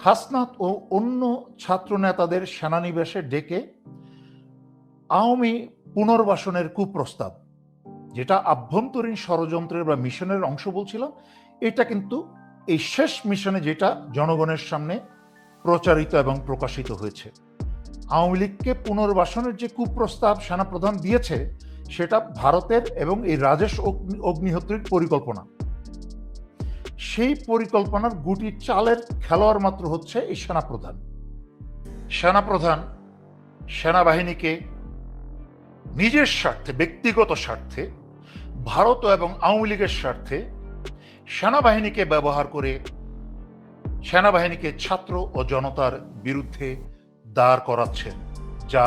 হাসনাত ও অন্য ছাত্র নেতাদের সেনানিবেশে ডেকে আওয়ামী পুনর্বাসনের কুপ্রস্তাব, যেটা আভ্যন্তরীণ ষড়যন্ত্রের বা মিশনের অংশ বলছিলাম এটা কিন্তু এই শেষ মিশনে যেটা জনগণের সামনে প্রচারিত এবং প্রকাশিত হয়েছে। আওয়ামী লীগকে পুনর্বাসনের যে কুপ্রস্তাব সেনাপ্রধান দিয়েছে, সেটা ভারতের এবং এই রাজেশ অগ্নি- অগ্নিহোত্রীর পরিকল্পনা। সেই পরিকল্পনার গুটি চালের খেলোয়াড় মাত্র হচ্ছে এই সেনাপ্রধান। সেনাপ্রধান সেনাবাহিনীকে নিজের স্বার্থে, ব্যক্তিগত স্বার্থে, ভারত এবং আওয়ামী লীগের স্বার্থে সেনাবাহিনীকে ব্যবহার করে সেনাবাহিনীকে ছাত্র ও জনতার বিরুদ্ধে দাঁড় করাচ্ছেন, যা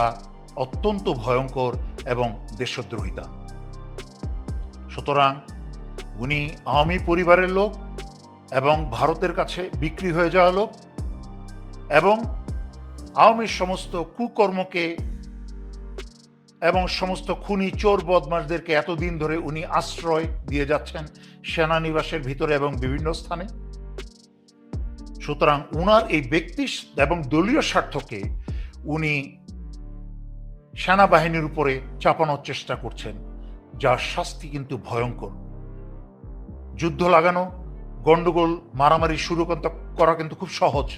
অত্যন্ত ভয়ঙ্কর এবং দেশদ্রোহিতা সুতরাং উনি আওয়ামী পরিবারের লোক এবং ভারতের কাছে বিক্রি হয়ে যাওয়া লোক এবং আওয়ামীর সমস্ত কুকর্মকে এবং সমস্ত খুনি চোর বদমাসদেরকে এতদিন ধরে উনি আশ্রয় দিয়ে যাচ্ছেন সেনানিবাসের ভিতরে এবং বিভিন্ন স্থানে। সুতরাং উনার এই ব্যক্তি এবং দলীয় স্বার্থকে উনি সেনাবাহিনীর উপরে চাপানোর চেষ্টা করছেন, যার শাস্তি কিন্তু ভয়ঙ্কর। যুদ্ধ লাগানো গন্ডগোল, মারামারি শুরু করা কিন্তু খুব সহজ।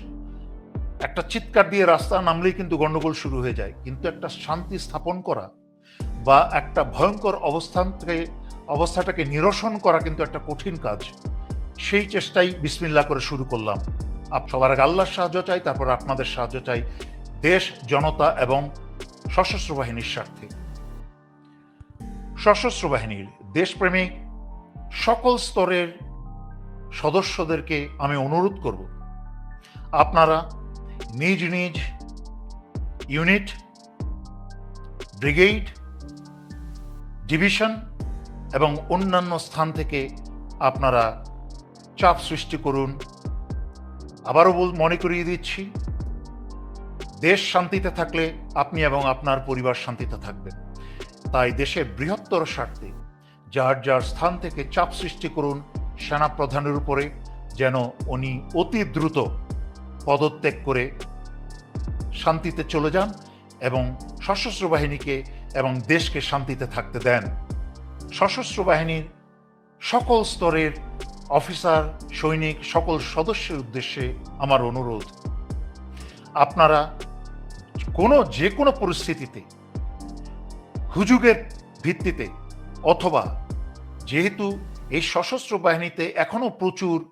একটা চিৎকার দিয়ে রাস্তা নামলেই কিন্তু গন্ডগোল শুরু হয়ে যায়। কিন্তু একটা শান্তি স্থাপন করা বা একটা ভয়ঙ্কর অবস্থান থেকে অবস্থাটাকে নিরসন করা কিন্তু একটা কঠিন কাজ। সেই চেষ্টাই বিসমিল্লা করে শুরু করলাম। আপ সবার আগে আল্লাহর সাহায্য চাই, তারপর আপনাদের সাহায্য চাই। দেশ, জনতা এবং সশস্ত্র বাহিনীর স্বার্থে। সশস্ত্র বাহিনীর দেশপ্রেমিক সকল স্তরের সদস্যদেরকে আমি অনুরোধ করব, আপনারা নিজ নিজ ইউনিট, ব্রিগেড, ডিভিশন এবং অন্যান্য স্থান থেকে আপনারা চাপ সৃষ্টি করুন। আবারও মনে করিয়ে দিচ্ছি, দেশ শান্তিতে থাকলে আপনি এবং আপনার পরিবার শান্তিতে থাকবেন তাই দেশের বৃহত্তর স্বার্থে যার যার স্থান থেকে চাপ সৃষ্টি করুন সেনা প্রধানের উপরে যেন উনি অতি দ্রুত পদত্যাগ করে শান্তিতে চলে যান এবং সশস্ত্র বাহিনীকে এবং দেশকে শান্তিতে থাকতে দেন। সশস্ত্র বাহিনীর সকল স্তরের অফিসার, সৈনিক, সকল সদস্যের উদ্দেশ্যে আমার অনুরোধ, আপনারা কোনো যে কোনো পরিস্থিতিতে, হুজুগের ভিত্তিতে অথবা যেহেতু এই সশস্ত্র বাহিনীতে এখনও প্রচুর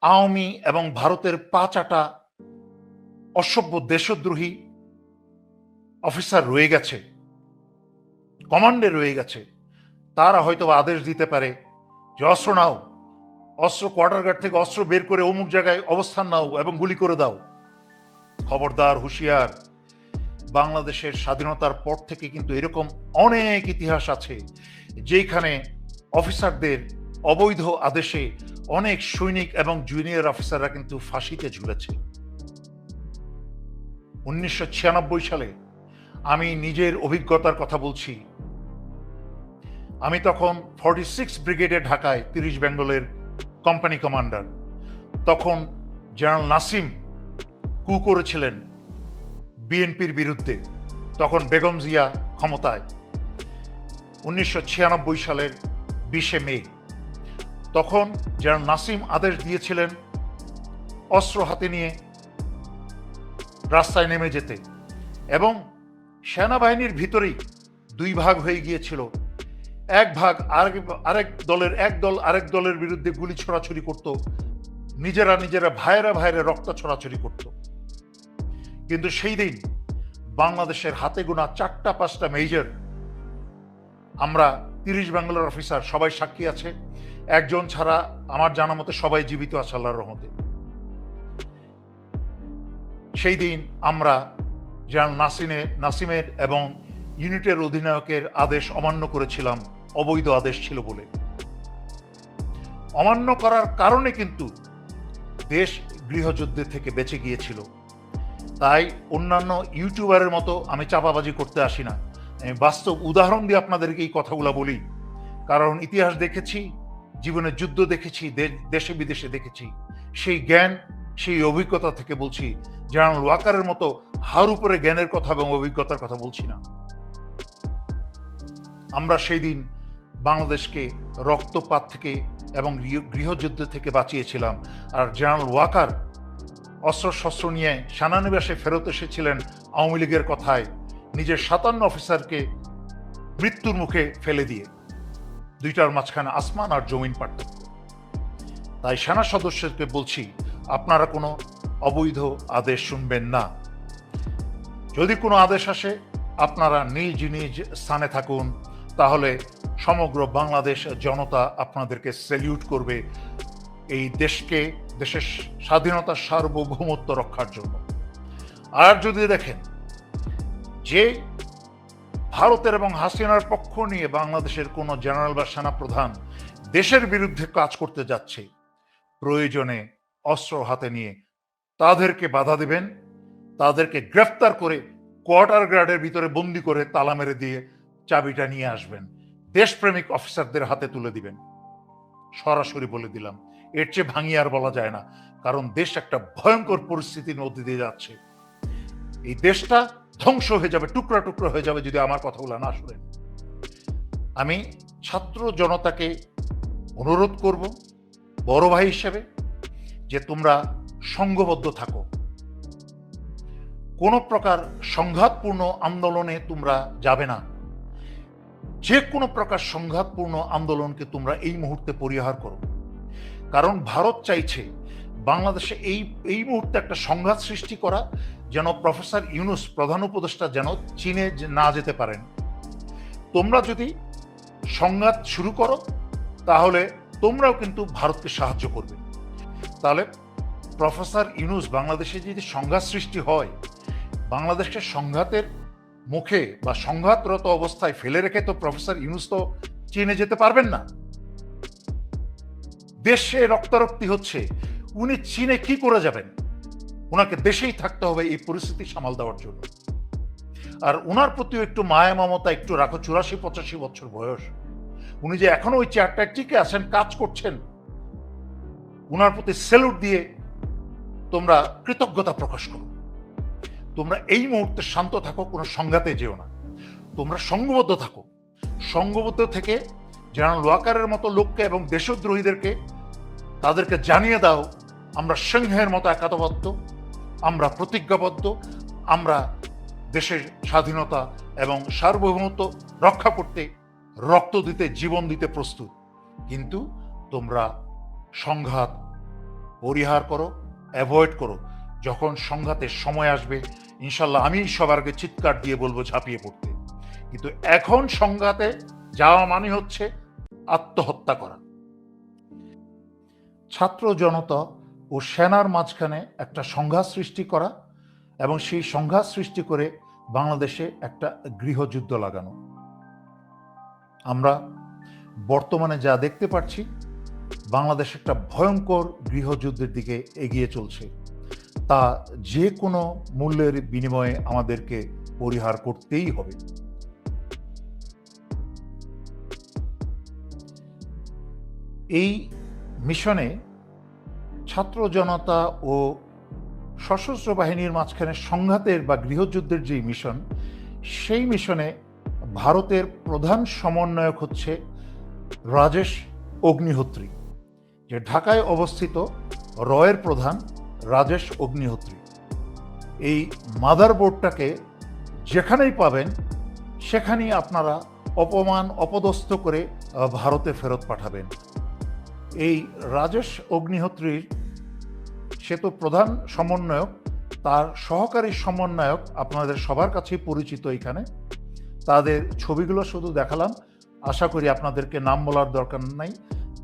আওয়ামী এবং ভারতের পাঁচাটা অসভ্য দেশদ্রোহী অফিসার রয়ে গেছে, কমান্ডে রয়ে গেছে। তারা হয়তো আদেশ দিতে পারে যে অস্ত্র নাও, অস্ত্র কোয়ার্টার গার্ড থেকে অস্ত্র বের করে অমুক জায়গায় অবস্থান নাও এবং গুলি করে দাও। খবরদার, হুঁশিয়ার, বাংলাদেশের স্বাধীনতার পর থেকে কিন্তু এরকম অনেক ইতিহাস আছে যেখানে অফিসারদের অবৈধ আদেশে অনেক সৈনিক এবং জুনিয়র অফিসাররা কিন্তু ফাঁসিতে ঝুলেছে। উনিশশো ছিয়ানব্বই সালে আমি নিজের অভিজ্ঞতার কথা বলছি। আমি তখন ফর্টি সিক্স ব্রিগেডে ঢাকায় তিরিশ বেঙ্গলের কোম্পানি কমান্ডার। তখন জেনারেল নাসিম কু করেছিলেন বিএনপির বিরুদ্ধে। তখন বেগম জিয়া ক্ষমতায়। উনিশশো ছিয়ানব্বই সালের বিশে মে। তখন জেনারেল নাসিম আদেশ দিয়েছিলেন, অস্ত্র হাতে নিয়ে রাস্তায় নেমে যেতে এবং সেনাবাহিনীর ভিতরেই দুই ভাগ হয়ে গিয়েছিল। এক ভাগ আরেক আরেক দলের, এক দল আরেক দলের বিরুদ্ধে গুলি ছড়াছড়ি করত। নিজেরা নিজেরা ভাইরা ভাইরা রক্ত ছড়াছড়ি করত। কিন্তু সেই দিন বাংলাদেশের হাতে গোনা চারটা, পাঁচটা মেজর আমরা তিরিশ বাংলার অফিসার, সবাই সাক্ষী আছে। একজন ছাড়া আমার জানা মতে সবাই জীবিত আছে আল্লাহর রহমতে। সেই দিন আমরা জেনারেল নাসিনে নাসিমের এবং ইউনিটের অধিনায়কের আদেশ অমান্য করেছিলাম, অবৈধ আদেশ ছিল বলে। অমান্য করার কারণে কিন্তু দেশ গৃহযুদ্ধে থেকে বেঁচে গিয়েছিল। তাই অন্যান্য ইউটিউবারের মতো আমি চাপাবাজি করতে আসি না। আমি বাস্তব উদাহরণ দিয়ে আপনাদেরকে এই কথাগুলো বলি। কারণ ইতিহাস দেখেছি জীবনে যুদ্ধ দেখেছি দেশে বিদেশে দেখেছি। সেই জ্ঞান, সেই অভিজ্ঞতা থেকে বলছি, জেনারেল ওয়াকারের মতো হার উপরে জ্ঞানের কথা এবং অভিজ্ঞতার কথা বলছি না। আমরা সেই দিন বাংলাদেশকে রক্তপাত থেকে এবং গৃহযুদ্ধ থেকে বাঁচিয়েছিলাম। আর জেনারেল ওয়াকার অস্ত্র শস্ত্র নিয়ে সেনানিবাসে ফেরত এসেছিলেন আওয়ামী লীগের কথায়। নিজের সাতান্ন অফিসারকে মৃত্যুর মুখে ফেলে দিয়ে দুইটার মাঝখানে আসমান আর জমিন পার্থক্য তাই সেনা সদস্যকে বলছি, আপনারা কোনো অবৈধ আদেশ শুনবেন না। যদি কোনো আদেশ আসে, আপনারা নিজ নিজ স্থানে থাকুন, তাহলে সমগ্র বাংলাদেশ জনতা আপনাদেরকে স্যালিউট করবে এই দেশকে, দেশের স্বাধীনতা সার্বভৌমত্ব রক্ষার জন্য। আর যদি দেখেন যে ভারতের এবং হাসিনার পক্ষ নিয়ে বাংলাদেশের কোনো জেনারেল বা সেনাপ্রধান দেশের বিরুদ্ধে কাজ করতে যাচ্ছে, প্রয়োজনে অস্ত্র হাতে নিয়ে তাদেরকে বাধা দেবেন, তাদেরকে গ্রেফতার করে কোয়ার্টার গার্ডের ভিতরে বন্দি করে তালা মেরে দিয়ে চাবিটা নিয়ে আসবেন, দেশপ্রেমিক অফিসারদের হাতে তুলে দিবেন। সরাসরি বলে দিলাম, এর চেয়ে ভাঙিয়ে আর বলা যায় না, কারণ দেশ একটা ভয়ঙ্কর পরিস্থিতির মধ্যে দিয়ে যাচ্ছে। এই দেশটা ধ্বংস হয়ে যাবে, টুকরা টুকরা হয়ে যাবে যদি আমার কথাগুলো না শুনেন। আমি ছাত্র জনতাকে অনুরোধ করব, বড় ভাই হিসেবে, যে তোমরা সংঘবদ্ধ থাকো। কোনো প্রকার সংঘাতপূর্ণ আন্দোলনে তোমরা যাবে না। যে কোনো প্রকার সংঘাতপূর্ণ আন্দোলনকে তোমরা এই মুহূর্তে পরিহার করো। কারণ ভারত চাইছে বাংলাদেশে এই এই মুহূর্তে একটা সংঘাত সৃষ্টি করা যেন প্রফেসর ইউনুস প্রধান উপদেষ্টা যেন চীনে না যেতে পারেন। তোমরা যদি সংঘাত শুরু করো, তাহলে তোমরাও কিন্তু ভারতকে সাহায্য করবে। তাহলে প্রফেসর ইউনুস বাংলাদেশে যদি সংঘাত সৃষ্টি হয়, বাংলাদেশকে সংঘাতের মুখে বা সংঘাতরত অবস্থায় ফেলে রেখে তো প্রফেসর ইউনুস তো চীনে যেতে পারবেন না। দেশে রক্তারক্তি হচ্ছে উনি চীনে কি করে যাবেন? ওনাকে দেশেই থাকতে হবে এই পরিস্থিতি সামাল দেওয়ার জন্য। আর ওনার প্রতিও একটু মায়া, মমতা, একটু রাখো, চুরাশি, পঁচাশি বছর বয়স। উনি যে এখনও ওই চেয়ারটায় টিকে আছেন, কাজ করছেন ওনার প্রতি সেলুট দিয়ে তোমরা কৃতজ্ঞতা প্রকাশ করো। তোমরা এই মুহূর্তে শান্ত থাকো, কোনো সংঘাতে যেও না। তোমরা সঙ্গবদ্ধ থাকো। সঙ্গবদ্ধ থেকে জেনারেল ওয়াকারের মতো লোককে এবং দেশদ্রোহীদেরকে তাদেরকে জানিয়ে দাও আমরা সিংহের মতো একাতবদ্ধ আমরা প্রতিজ্ঞাবদ্ধ, আমরা দেশের স্বাধীনতা এবং সার্বভৌমত্ব রক্ষা করতে, রক্ত দিতে, জীবন দিতে প্রস্তুত। কিন্তু তোমরা সংঘাত পরিহার করো, অ্যাভয়েড করো। যখন সংঘাতের সময় আসবে ইনশাল্লাহ আমি সবার আগে চিৎকার দিয়ে বলব ঝাঁপিয়ে পড়তে। কিন্তু এখন সংঘাতে যাওয়া মানে হচ্ছে আত্মহত্যা করা। ছাত্র জনতা ও সেনার মাঝখানে একটা সংঘাত সৃষ্টি করা এবং সেই সংঘাত সৃষ্টি করে বাংলাদেশে একটা গৃহযুদ্ধ লাগানো। আমরা বর্তমানে যা দেখতে পাচ্ছি, বাংলাদেশ একটা ভয়ঙ্কর গৃহযুদ্ধের দিকে এগিয়ে চলছে। তা যে কোনো মূল্যের বিনিময়ে আমাদেরকে পরিহার করতেই হবে। এই মিশনে ছাত্র জনতা ও সশস্ত্র বাহিনীর মাঝখানে সংঘাতের বা গৃহযুদ্ধের যে মিশন, সেই মিশনে ভারতের প্রধান সমন্বয়ক হচ্ছে রাজেশ অগ্নিহোত্রী, যে ঢাকায় অবস্থিত রয়ের প্রধান রাজেশ অগ্নিহোত্রী। এই মাদার বোর্ডটাকে যেখানেই পাবেন, সেখানেই আপনারা অপমান অপদস্থ করে ভারতে ফেরত পাঠাবেন। এই রাজেশ অগ্নিহোত্রীর সে তো প্রধান সমন্বয়ক, তার সহকারী সমন্বয়ক আপনাদের সবার কাছেই পরিচিত এখানে। তাদের ছবিগুলো শুধু দেখালাম। আশা করি আপনাদেরকে নাম বলার দরকার নাই।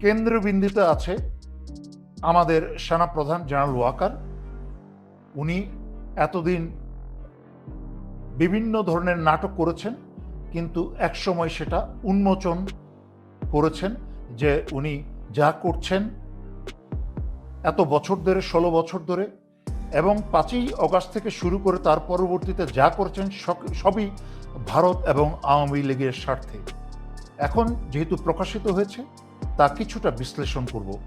কেন্দ্রবিন্দুতে আছে আমাদের সেনাপ্রধান জেনারেল ওয়াকার। উনি এতদিন বিভিন্ন ধরনের নাটক করেছেন, কিন্তু একসময় সেটা উন্মোচন করেছেন যে উনি যা করছেন এত বছর ধরে, ষোলো বছর ধরে এবং পাঁচই অগাস্ট থেকে শুরু করে তার পরবর্তীতে যা করছেন সব- সবই ভারত এবং আওয়ামী লীগের স্বার্থে। এখন যেহেতু প্রকাশিত হয়েছে, তা কিছুটা বিশ্লেষণ করব।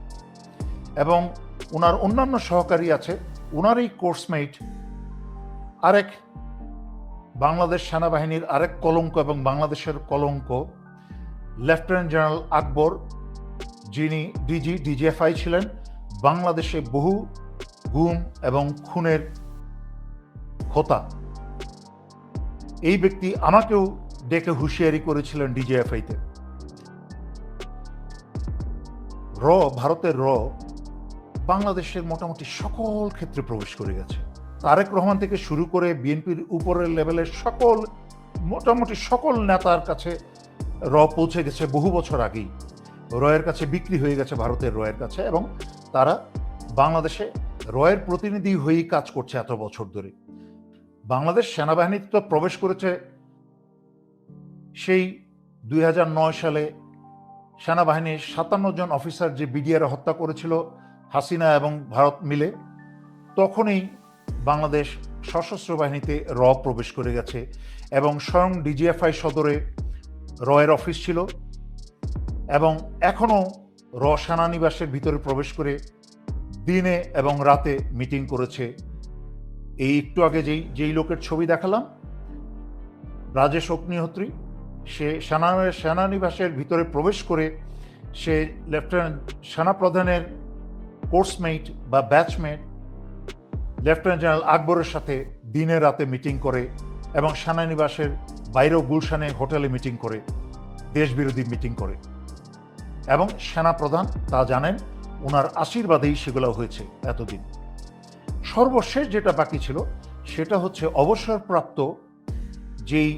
এবং ওনার অন্যান্য সহকারী আছে ওনার এই কোর্সমেট আরেক বাংলাদেশ সেনাবাহিনীর আরেক কলঙ্ক এবং বাংলাদেশের কলঙ্ক লেফটেন্যান্ট জেনারেল আকবর, যিনি ডিজি ডিজিএফআই ছিলেন বাংলাদেশে বহু গুম এবং খুনের হোতা। এই ব্যক্তি আমাকেও ডেকে হুঁশিয়ারি করেছিলেন ডিজিএফআইতে। র, ভারতের র, বাংলাদেশের মোটামুটি সকল ক্ষেত্রে প্রবেশ করে গেছে। তারেক রহমান থেকে শুরু করে বিএনপির উপরের লেভেলের সকল, মোটামুটি সকল নেতার কাছে র পৌঁছে গেছে বহু বছর আগেই। রয়ের কাছে বিক্রি হয়ে গেছে ভারতের রয়ের কাছে এবং তারা বাংলাদেশে রয়ের প্রতিনিধি হয়েই কাজ করছে এত বছর ধরে। বাংলাদেশ সেনাবাহিনীতে তো প্রবেশ করেছে সেই দুই হাজার নয় সালে সেনাবাহিনীর সাতান্ন জন অফিসার যে বিডিআর হত্যা করেছিল হাসিনা এবং ভারত মিলে, তখনই বাংলাদেশ সশস্ত্র বাহিনীতে র প্রবেশ করে গেছে এবং স্বয়ং ডিজিএফআই সদরে রয়ের অফিস ছিল এবং এখনও র সেনানিবাসের ভিতরে প্রবেশ করে দিনে এবং রাতে মিটিং করেছে। এই একটু আগে যেই যেই লোকের ছবি দেখালাম, রাজেশ অগ্নিহোত্রী, সে সেনা, সেনানিবাসের ভিতরে প্রবেশ করে সে লেফটেন্যান্ট সেনাপ্রধানের কোর্সমেট বা ব্যাচমেট, লেফটেন্যান্ট জেনারেল আকবরের সাথে দিনে রাতে মিটিং করে এবং সেনানিবাসের বাইরেও গুলশানে হোটেলে মিটিং করে, দেশবিরোধী মিটিং করে। এবং সেনাপ্রধান তা জানেন ওনার আশীর্বাদেই সেগুলো হয়েছে এতদিন। সর্বশেষ যেটা বাকি ছিল, সেটা হচ্ছে অবসরপ্রাপ্ত যেই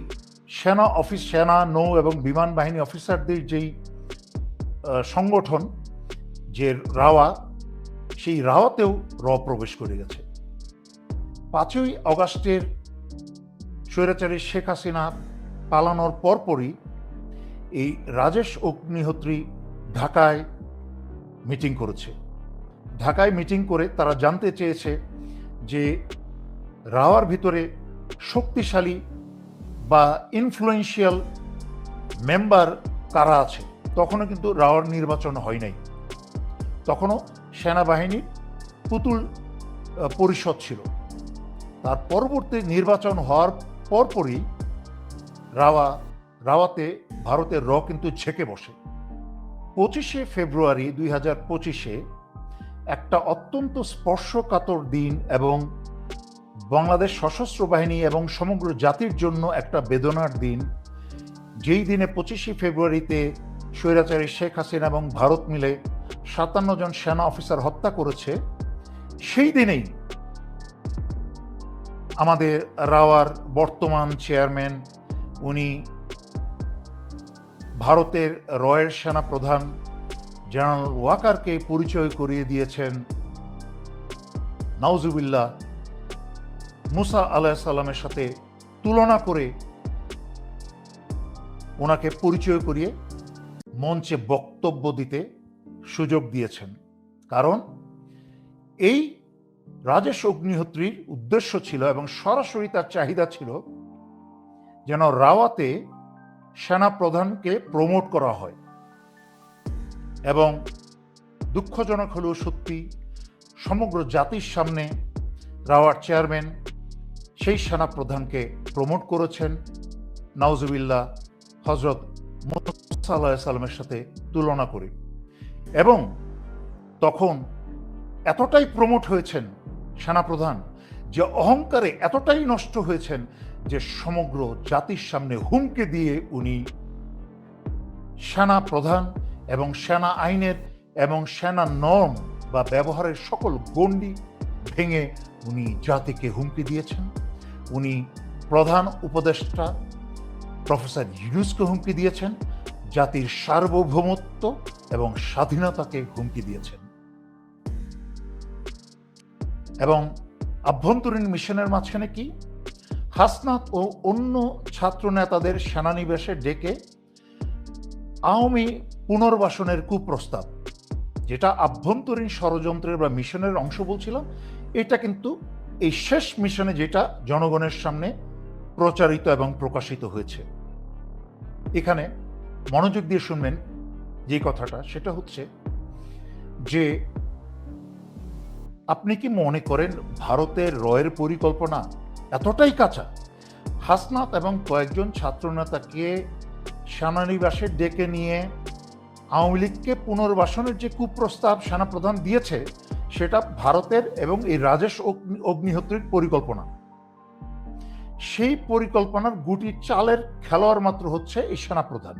সেনা অফিস, সেনা, নৌ এবং বিমান বাহিনী অফিসারদের যেই সংগঠন, যে রাওয়া, সেই রাওয়াতেও র প্রবেশ করে গেছে। পাঁচই অগাস্টের স্বৈরাচারী শেখ হাসিনা পালানোর পরপরই এই রাজেশ অগ্নিহোত্রী ঢাকায় মিটিং করেছে। ঢাকায় মিটিং করে তারা জানতে চেয়েছে যে রাওয়ার ভিতরে শক্তিশালী বা ইনফ্লুয়েন্সিয়াল মেম্বার কারা আছে? তখনও কিন্তু রাওয়ার নির্বাচন হয় নাই। তখনও সেনাবাহিনীর পুতুল পরিষদ ছিল। তার পরবর্তী নির্বাচন হওয়ার পরপরই রাওয়া, রাওয়াতে ভারতের র কিন্তু ঝেঁকে বসে। পঁচিশে ফেব্রুয়ারি দুই হাজার পঁচিশে একটা অত্যন্ত স্পর্শকাতর দিন এবং বাংলাদেশ সশস্ত্র বাহিনী এবং সমগ্র জাতির জন্য একটা বেদনার দিন। যেই দিনে পঁচিশে ফেব্রুয়ারিতে স্বৈরাচারী শেখ হাসিনা এবং ভারত মিলে সাতান্ন জন সেনা অফিসার হত্যা করেছে, সেই দিনেই আমাদের রাওয়ার বর্তমান চেয়ারম্যান, উনি ভারতের রয়ের সেনা প্রধান জেনারেল ওয়াকারকে পরিচয় করিয়ে দিয়েছেন নাউজুবিল্লাহ মুসা আলাহিসাল্লামের সাথে তুলনা করে ওনাকে পরিচয় করিয়ে মঞ্চে বক্তব্য দিতে সুযোগ দিয়েছেন। কারণ এই রাজেশ অগ্নিহোত্রীর উদ্দেশ্য ছিল এবং সরাসরি তার চাহিদা ছিল যেন রাওয়াতে সেনা প্রধানকে প্রমোট করা হয়। এবং দুঃখজনক হলেও সত্যি সমগ্র জাতির সামনে রাওয়ার চেয়ারম্যান সেই সেনা প্রধানকে প্রমোট করেছেন। নাউজুবিল্লাহ হজরত মুসা আল্লাহ সাল্লামের সাথে তুলনা করে। এবং তখন এতটাই প্রমোট হয়েছেন সেনাপ্রধান যে অহংকারে এতটাই নষ্ট হয়েছেন যে সমগ্র জাতির সামনে হুমকে দিয়ে উনি সেনা প্রধান এবং সেনা আইনের এবং সেনা নর্ম বা ব্যবহারের সকল গণ্ডি ভেঙে উনি জাতিকে হুমকি দিয়েছেন। উনি প্রধান উপদেষ্টা প্রফেসর ইউনুসকে হুমকি দিয়েছেন, জাতির সার্বভৌমত্ব এবং স্বাধীনতাকে হুমকি দিয়েছেন। এবং আভ্যন্তরীণ মিশনের মাঝখানে কি? হাসনাত ও অন্য ছাত্র নেতাদের সেনানিবেশে ডেকে আওয়ামী পুনর্বাসনের কুপ্রস্তাব, যেটা আভ্যন্তরীণ ষড়যন্ত্রের বা মিশনের অংশ বলছিলাম এটা কিন্তু এই শেষ মিশনে যেটা জনগণের সামনে প্রচারিত এবং প্রকাশিত হয়েছে। এখানে মনোযোগ দিয়ে শুনবেন যে কথাটা, সেটা হচ্ছে যে আপনি কি মনে করেন ভারতের রয়ের পরিকল্পনা এতটাই কাঁচা। হাসনাত এবং কয়েকজন ছাত্রনেতাকে সেনানিবাসে ডেকে নিয়ে আওয়ামী লীগকে পুনর্বাসনের যে কুপ্রস্তাব সেনাপ্রধান দিয়েছে, সেটা ভারতের এবং এই রাজেশ অগ্নি- অগ্নিহোত্রীর পরিকল্পনা। সেই পরিকল্পনার গুটি চালের খেলোয়াড় মাত্র হচ্ছে এই সেনাপ্রধান।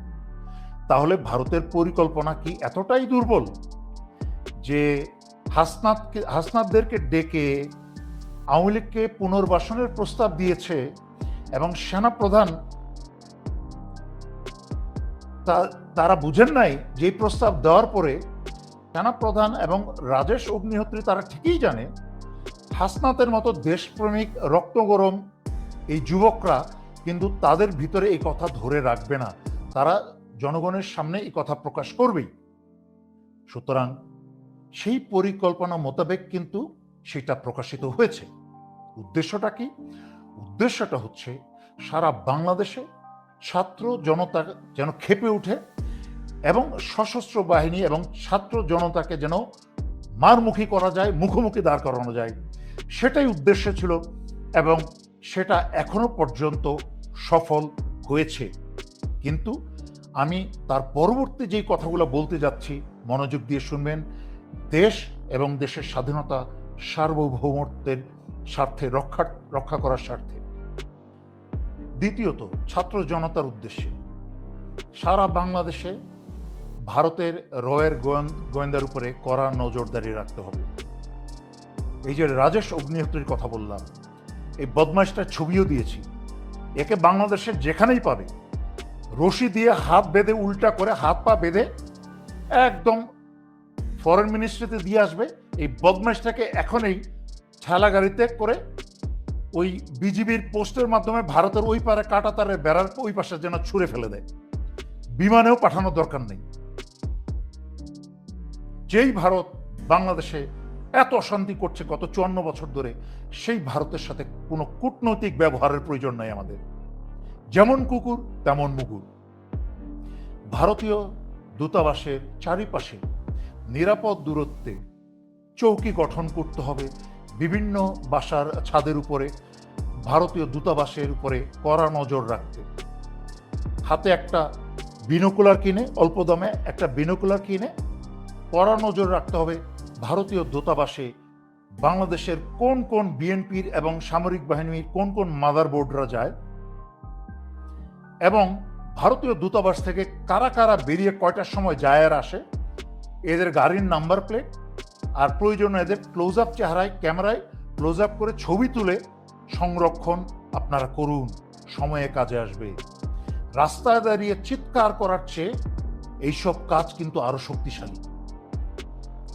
তাহলে ভারতের পরিকল্পনা কি এতটাই দুর্বল যে হাসনাতকে, হাসনাতদেরকে ডেকে আওয়ামী লীগকে পুনর্বাসনের প্রস্তাব দিয়েছে এবং সেনাপ্রধান তা- তারা বুঝেন নাই যে প্রস্তাব দেওয়ার পরে সেনাপ্রধান এবং রাজেশ অগ্নিহোত্রী তারা ঠিকই জানে হাসনাতের মতো দেশপ্রেমিক রক্ত গরম এই যুবকরা কিন্তু তাদের ভিতরে এই কথা ধরে রাখবে না। তারা জনগণের সামনে এই কথা প্রকাশ করবেই। সুতরাং সেই পরিকল্পনা মোতাবেক কিন্তু সেটা প্রকাশিত হয়েছে। উদ্দেশ্যটা কি? উদ্দেশ্যটা হচ্ছে সারা বাংলাদেশে ছাত্র জনতা যেন খেপে ওঠে এবং সশস্ত্র বাহিনী এবং ছাত্র জনতাকে যেন মারমুখী করা যায়, মুখোমুখি দাঁড় করানো যায়। সেটাই উদ্দেশ্য ছিল এবং সেটা এখনও পর্যন্ত সফল হয়েছে। কিন্তু আমি তার পরবর্তী যেই কথাগুলো বলতে যাচ্ছি, মনোযোগ দিয়ে শুনবেন। দেশ এবং দেশের স্বাধীনতা সার্বভৌমত্বের স্বার্থে রক্ষা রক্ষা করার স্বার্থে। দ্বিতীয়ত, ছাত্র জনতার উদ্দেশ্যে। সারা বাংলাদেশে ভারতের রয়ের গোয়েন- গোয়েন্দার উপরে কড়া নজরদারি রাখতে হবে। এই যে রাজেশ অগ্নিহোত্রীর কথা বললাম, এই বদমাইশটার ছবিও দিয়েছি। একে বাংলাদেশের যেখানেই পাবে, রশি দিয়ে হাত বেঁধে, উল্টা করে হাত পা বেঁধে একদম ফরেন মিনিস্ট্রিতে দিয়ে আসবে। এই বদমাইশটাকে এখনই ঠেলা গাড়িতে করে ওই বিজিবির পোস্টের মাধ্যমে ভারতের ওই পারে কাটা তারে বেড়ার ওই পাশে যেন ছুঁড়ে ফেলে দেয়। বিমানেও পাঠানোর দরকার নেই। যেই ভারত বাংলাদেশে এত অশান্তি করছে গত চুয়ান্ন বছর ধরে, সেই ভারতের সাথে কোনো কূটনৈতিক ব্যবহারের প্রয়োজন নাই আমাদের। যেমন কুকুর, তেমন মুগুর। ভারতীয় দূতাবাসের চারিপাশে নিরাপদ দূরত্বে চৌকি গঠন করতে হবে বিভিন্ন বাসার ছাদের উপরে, ভারতীয় দূতাবাসের উপরে কড়া নজর রাখতে। হাতে একটা বিনোকুলার কিনে, অল্প দামে একটা বিনোকুলার কিনে কড়া নজর রাখতে হবে ভারতীয় দূতাবাসে। বাংলাদেশের কোন কোন বিএনপির এবং সামরিক বাহিনীর কোন কোন মাদার বোর্ডরা যায়? এবং ভারতীয় দূতাবাস থেকে কারা কারা বেরিয়ে কয়টার সময় যায় আর আসে? এদের গাড়ির নাম্বার প্লেট আর প্রয়োজনে এদের ক্লোজ আপ চেহারায় ক্যামেরায় ক্লোজ আপ করে ছবি তুলে সংরক্ষণ আপনারা করুন। সময়ে কাজে আসবে। রাস্তায় দাঁড়িয়ে চিৎকার করার চেয়ে এইসব কাজ কিন্তু আরও শক্তিশালী।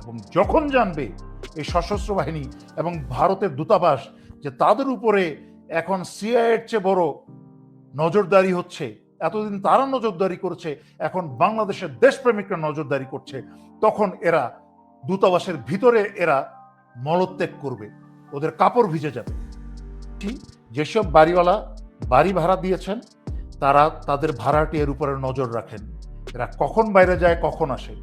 এবং যখন জানবে এই সশস্ত্র বাহিনী এবং ভারতের দূতাবাস যে তাদের উপরে এখন সিআইয়ের চেয়ে বড় নজরদারি হচ্ছে, এতদিন তারা নজরদারি করেছে, এখন বাংলাদেশের দেশপ্রেমিকরা নজরদারি করছে, তখন এরা দূতাবাসের ভিতরে এরা মলত্যাগ করবে। ওদের কাপড় ভিজে যাবে। যেসব বাড়িওয়ালা বাড়ি ভাড়া দিয়েছেন, তারা তাদের ভাড়াটির উপরে নজর রাখেন। এরা কখন বাইরে যায়, কখন আসে।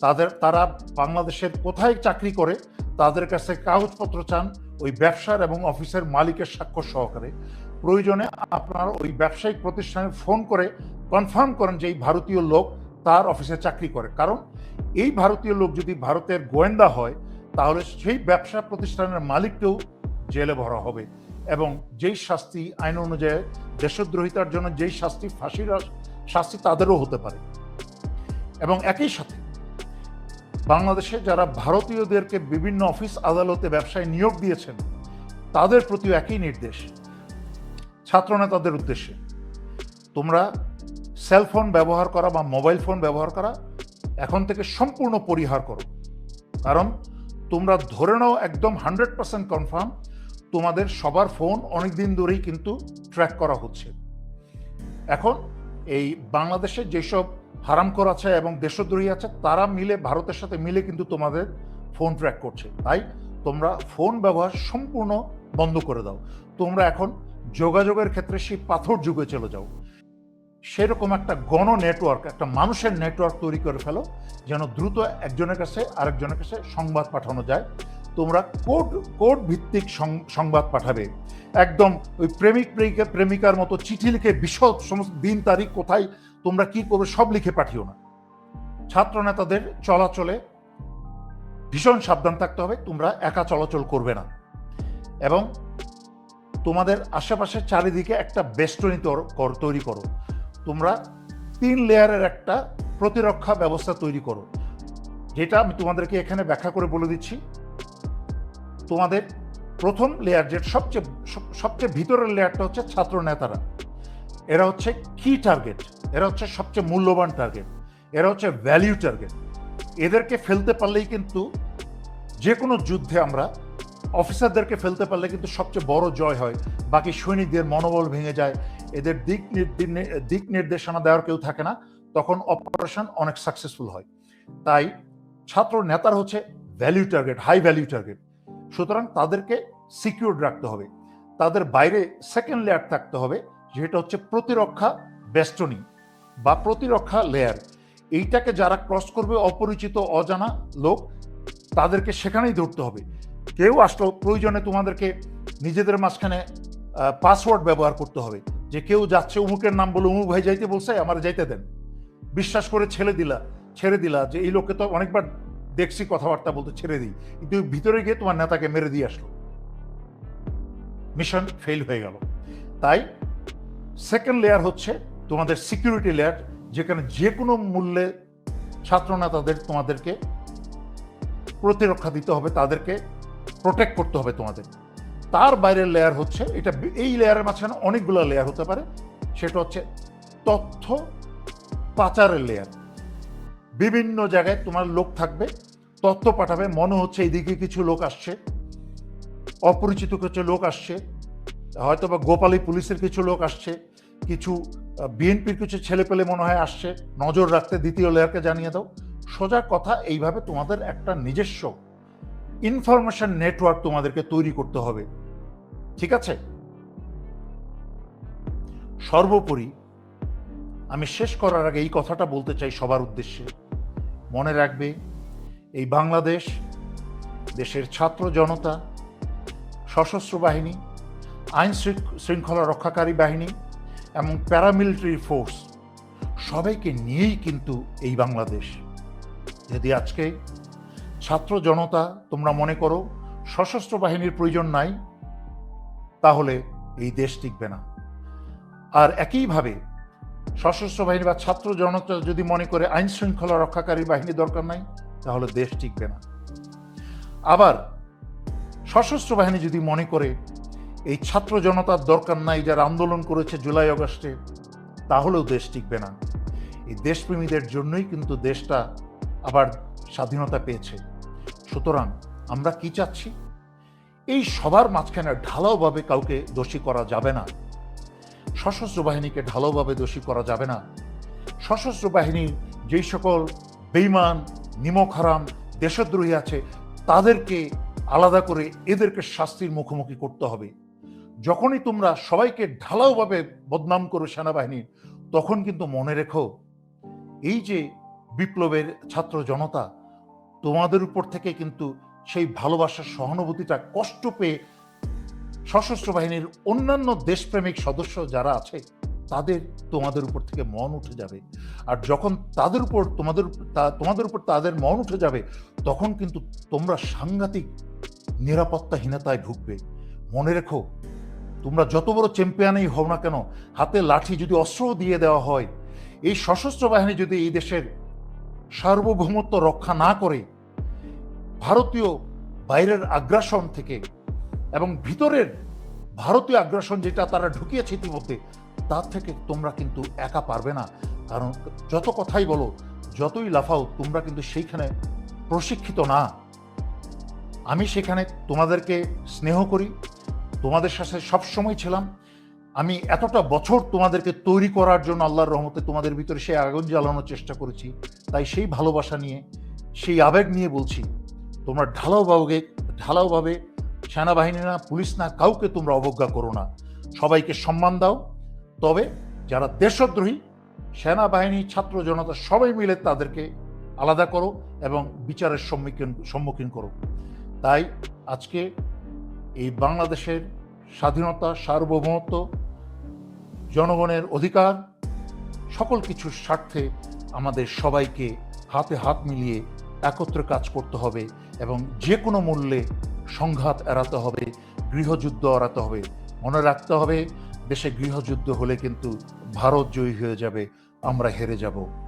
তাদের, তারা বাংলাদেশের কোথায় চাকরি করে, তাদের কাছে কাগজপত্র চান, ওই ব্যবসার এবং অফিসের মালিকের স্বাক্ষর সহকারে। প্রয়োজনে আপনার ওই ব্যবসায়িক প্রতিষ্ঠানে ফোন করে কনফার্ম করেন যে এই ভারতীয় লোক তার অফিসে চাকরি করে। কারণ এই ভারতীয় লোক যদি ভারতের গোয়েন্দা হয়, তাহলে সেই ব্যবসা প্রতিষ্ঠানের মালিককেও জেলে ভরা হবে এবং যেই শাস্তি আইন অনুযায়ী দেশদ্রোহিতার জন্য যেই শাস্তি ফাঁসির শাস্তি তাদেরও হতে পারে। এবং একই সাথে বাংলাদেশে যারা ভারতীয়দেরকে বিভিন্ন অফিস আদালতে ব্যবসায় নিয়োগ দিয়েছেন, তাদের প্রতিও একই নির্দেশ। ছাত্রনেতাদের উদ্দেশ্যে। তোমরা সেলফোন ব্যবহার করা বা মোবাইল ফোন ব্যবহার করা এখন থেকে সম্পূর্ণ পরিহার করো। কারণ তোমরা ধরে নাও একদম হান্ড্রেড পার্সেন্ট কনফার্ম তোমাদের সবার ফোন অনেক দিন ধরেই কিন্তু ট্র্যাক করা হচ্ছে। এখন এই বাংলাদেশে যেসব হারামকর আছে এবং দেশদ্রোহী আছে, তারা মিলে, ভারতের সাথে মিলে কিন্তু তোমাদের ফোন ট্র্যাক করছে। তাই তোমরা ফোন ব্যবহার সম্পূর্ণ বন্ধ করে দাও। তোমরা এখন যোগাযোগের ক্ষেত্রে সেই পাথর যুগে চলে যাও। সেরকম একটা গণ নেটওয়ার্ক একটা মানুষের নেটওয়ার্ক তৈরি করে ফেলো, যেন দ্রুত একজনের কাছে আরেকজনের কাছে সংবাদ পাঠানো যায়। তোমরা কোড কোড ভিত্তিক সংবাদ পাঠাবে। একদম ওই প্রেমিক, প্রেমিকা, প্রেমিকার মতো চিঠি লিখে বিশদ সমস্ত দিন, তারিখ, কোথায়, তোমরা কি করবে সব লিখে পাঠিও না। ছাত্র নেতাদের চলাচলে ভীষণ সাবধান থাকতে হবে, তোমরা একা চলাচল করবে না। এবং তোমাদের আশেপাশে চারিদিকে একটা বেষ্টনী তৈরি করো। তোমরা তিন লেয়ারের একটা প্রতিরক্ষা ব্যবস্থা তৈরি করো। যেটা আমি তোমাদেরকে এখানে ব্যাখ্যা করে বলে দিচ্ছি। তোমাদের প্রথম লেয়ার যেটা সবচেয়ে সবচেয়ে ভিতরের লেয়ারটা হচ্ছে ছাত্র নেতারা। এরা হচ্ছে কি টার্গেট এরা হচ্ছে সবচেয়ে মূল্যবান টার্গেট এরা হচ্ছে ভ্যালিউ টার্গেট এদেরকে ফেলতে পারলেই কিন্তু যে কোনো যুদ্ধে আমরা অফিসারদেরকে ফেলতে পারলে কিন্তু সবচেয়ে বড় জয় হয়। বাকি সৈনিকদের মনোবল ভেঙে যায় এদের দিক দিক নির্দেশনা দেওয়ার কেউ থাকে না, তখন অপারেশন অনেক সাকসেসফুল হয়। তাই ছাত্র নেতার হচ্ছে value target high value target সুতরাং তাদেরকে সিকিউর রাখতে হবে। তাদের বাইরে সেকেন্ড লেয়ার থাকতে হবে, যেটা হচ্ছে প্রতিরক্ষা বেষ্টনী বা প্রতিরক্ষা লেয়ার এইটাকে যারা ক্রস করবে, অপরিচিত, অজানা লোক, তাদেরকে সেখানেই ধরতে হবে। কেউ আসলো প্রয়োজনে তোমাদেরকে নিজেদের মাঝখানে পাসওয়ার্ড ব্যবহার করতে হবে। যে কেউ যাচ্ছে উমুকের নাম বলে, উমুক ভাই যাইতে বলছে, আমার যাইতে দেন। বিশ্বাস করে ছেড়ে দিলা ছেড়ে দিলা যে এই লোককে তো অনেকবার দেখছি, কথাবার্তা বলতে ছেড়ে দিই। কিন্তু ভিতরে গিয়ে তোমার নেতাকে মেরে দিয়ে আসলো। মিশন ফেল হয়ে গেল। তাই সেকেন্ড লেয়ার হচ্ছে তোমাদের সিকিউরিটি লেয়ার যেখানে যে কোনো মূল্যে ছাত্র নেতাদের তোমাদেরকে প্রতিরক্ষা দিতে হবে, তাদেরকে প্রোটেক্ট করতে হবে তোমাদের। তার বাইরের লেয়ার হচ্ছে, এটা এই লেয়ারের মাঝখানে অনেকগুলো লেয়ার হতে পারে, সেটা হচ্ছে তথ্য পাচারের লেয়ার বিভিন্ন জায়গায় তোমার লোক থাকবে, তথ্য পাঠাবে, মনে হচ্ছে এইদিকে কিছু লোক আসছে, অপরিচিত কিছু লোক আসছে হয়তো বা গোপালী পুলিশের কিছু লোক আসছে, কিছু বিএনপির কিছু ছেলে পেলে মনে হয় আসছে, নজর রাখতে দ্বিতীয় লেয়ারকে জানিয়ে দাও। সোজা কথা, এইভাবে তোমাদের একটা নিজস্ব ইনফরমেশন নেটওয়ার্ক তোমাদেরকে তৈরি করতে হবে। ঠিক আছে? সর্বোপরি আমি শেষ করার আগে এই কথাটা বলতে চাই সবার উদ্দেশ্যে। মনে রাখবে, এই বাংলাদেশ দেশের ছাত্র জনতা, সশস্ত্র বাহিনী, আইন শৃঙ্খলা রক্ষাকারী বাহিনী এবং প্যারামিলিটারি ফোর্স সবাইকে নিয়েই কিন্তু এই বাংলাদেশ। যদি আজকে ছাত্র জনতা, তোমরা মনে করো, সশস্ত্র বাহিনীর প্রয়োজন নাই তাহলে এই দেশ টিকবে না। আর একইভাবে সশস্ত্র বাহিনী বা ছাত্র জনতা যদি মনে করে আইন শৃঙ্খলা রক্ষাকারী বাহিনী দরকার নাই, তাহলে দেশ টিকবে না। আবার সশস্ত্র বাহিনী যদি মনে করে এই ছাত্র জনতার দরকার নাই যারা আন্দোলন করেছে জুলাই আগস্টে তাহলেও দেশ টিকবে না। এই দেশপ্রেমীদের জন্যই কিন্তু দেশটা আবার স্বাধীনতা পেয়েছে। সুতরাং আমরা কি চাচ্ছি? এই সবার মাঝখানে ঢালাওভাবে কাউকে দোষী করা যাবে না। সশস্ত্র বাহিনীকে ঢালাওভাবে দোষী করা যাবে না। সশস্ত্র বাহিনীর যেই সকল বেইমান নিমক হারাম দেশদ্রোহী আছে, তাদেরকে আলাদা করে এদেরকে শাস্তির মুখোমুখি করতে হবে। যখনই তোমরা সবাইকে ঢালাওভাবে বদনাম করো সেনাবাহিনীর তখন কিন্তু মনে রেখো, এই যে বিপ্লবের ছাত্র জনতা, তোমাদের উপর থেকে কিন্তু সেই ভালোবাসার সহানুভূতিটা কষ্ট পেয়ে সশস্ত্র বাহিনীর অন্যান্য দেশপ্রেমিক সদস্য যারা আছে, তাদের তোমাদের উপর থেকে মন উঠে যাবে। আর যখন তাদের উপর তোমাদের তোমাদের উপর তাদের মন উঠে যাবে, তখন কিন্তু তোমরা সাংঘাতিক নিরাপত্তাহীনতায় ঢুকবে মনে রেখো, তোমরা যত বড় চ্যাম্পিয়নই হও না কেন, হাতে লাঠি যদি অস্ত্র দিয়ে দেওয়া হয়, এই সশস্ত্র বাহিনী যদি এই দেশের সার্বভৌমত্ব রক্ষা না করে ভারতীয় বাইরের আগ্রাসন থেকে এবং ভিতরের ভারতীয় আগ্রাসন যেটা তারা ঢুকিয়েছে ইতিমধ্যে, তার থেকে তোমরা কিন্তু একা পারবে না। কারণ যত কথাই বলো, যতই লাফাও, তোমরা কিন্তু সেইখানে প্রশিক্ষিত না। আমি সেখানে তোমাদেরকে স্নেহ করি, তোমাদের সাথে সবসময় ছিলাম। আমি এতটা বছর তোমাদেরকে তৈরি করার জন্য আল্লাহর রহমতে তোমাদের ভিতরে সেই আগুন জ্বালানোর চেষ্টা করেছি। তাই সেই ভালোবাসা নিয়ে, সেই আবেগ নিয়ে বলছি তোমরা ঢালাওভাবে ঢালাওভাবে সেনাবাহিনী না পুলিশ না, কাউকে তোমরা অবজ্ঞা করো না। সবাইকে সম্মান দাও। তবে যারা দেশদ্রোহী, সেনাবাহিনী, ছাত্র জনতা সবাই মিলে তাদেরকে আলাদা করো এবং বিচারের সম্মুখীন সম্মুখীন করো। তাই আজকে এই বাংলাদেশের স্বাধীনতা, সার্বভৌমত্ব, জনগণের অধিকার, সকল কিছুর স্বার্থে আমাদের সবাইকে হাতে হাত মিলিয়ে একত্রে কাজ করতে হবে। এবং যে কোনো মূল্যে সংঘাত এড়াতে হবে, গৃহযুদ্ধ এড়াতে হবে। মনে রাখতে হবে, দেশে গৃহযুদ্ধ হলে কিন্তু ভারত জয়ী হয়ে যাবে, আমরা হেরে যাব।